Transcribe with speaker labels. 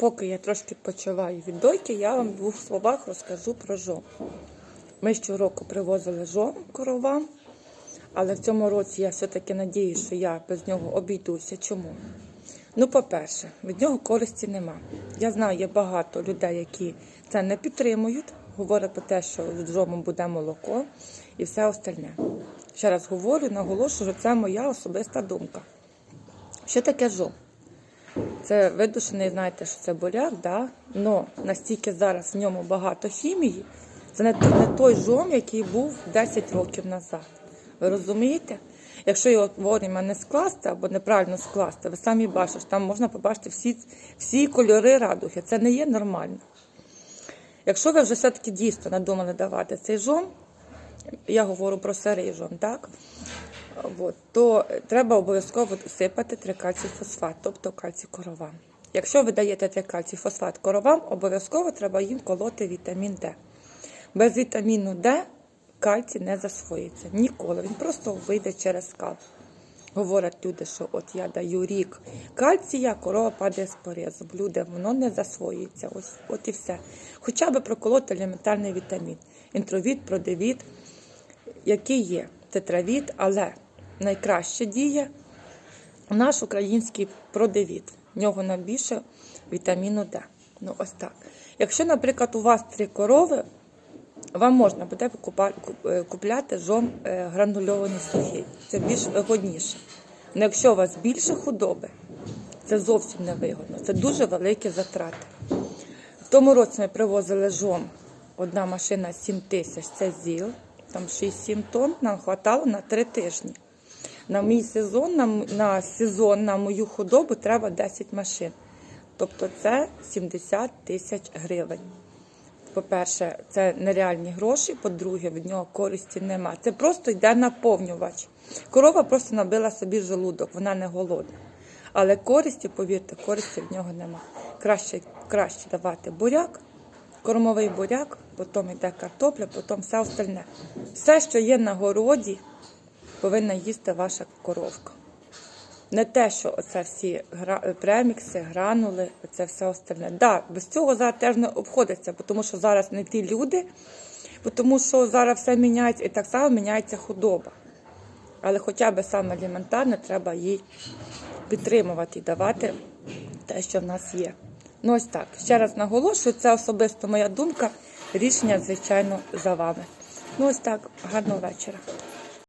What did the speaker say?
Speaker 1: Поки я трошки почуваю від дойки, я вам в двох словах розкажу про жом. Ми щороку привозили жом коровам, але в цьому році я все-таки надіюсь, що я без нього обійдуся. Чому? Ну, по-перше, від нього користі нема. Я знаю, є багато людей, які це не підтримують, говорять про те, що з жомом буде молоко і все остальне. Ще раз говорю, наголошую, що це моя особиста думка. Що таке жом? Це видушений, знаєте, що це буряк, да? но настільки зараз в ньому багато хімії, це не, той жом, який був 10 років назад. Ви розумієте? Якщо його вовремя не скласти або неправильно скласти, ви самі бачите, там можна побачити всі, всі кольори радуги. Це не є нормально. Якщо ви вже все-таки дійсно надумали давати цей жом, я говорю про сирий жом, так? От, то треба обов'язково сипати трикальцій фосфат, тобто кальцій коровам. Якщо ви даєте трикальцій фосфат коровам, обов'язково треба їм колоти вітамін Д. Без вітаміну Д кальцій не засвоїться ніколи. Він просто вийде через скал. Говорять люди, що от я даю рік кальція, корова падає з порізу. Люди, воно не засвоюється. Ось, от і все. Хоча б проколоти елементарний вітамін. Інтровіт, продевіт, який є тетравіт, але найкраще діє наш український продевіт. В нього найбільше вітаміну Д. Ну, ось так. Якщо, наприклад, у вас три корови, вам можна буде е, купляти жом е, гранульований сухий. Це більш вигодніше. Але якщо у вас більше худоби, це зовсім не вигодно. Це дуже великі затрати. В тому році ми привозили жом. Одна машина 7 тисяч, це ЗІЛ, там 6-7 тонн, нам хватало на 3 тижні. На мій сезон, на, на сезон, на мою худобу треба 10 машин. Тобто це 70 тисяч гривень. По-перше, це нереальні гроші, по-друге, від нього користі нема. Це просто йде наповнювач. Корова просто набила собі желудок, вона не голодна. Але користі, повірте, користі в нього нема. Краще, краще давати буряк, кормовий буряк, потім йде картопля, потім все остальне. Все, що є на городі, повинна їсти ваша коровка. Не те, що оце всі премікси, гранули, це все остальне. Да, без цього зараз теж не обходиться, тому що зараз не ті люди, тому що зараз все міняється і так само міняється худоба. Але хоча б саме елементарне треба їй підтримувати і давати те, що в нас є. Ну ось так. Ще раз наголошую, це особисто моя думка. Рішення, звичайно, за вами. Ну ось так, гарного вечора.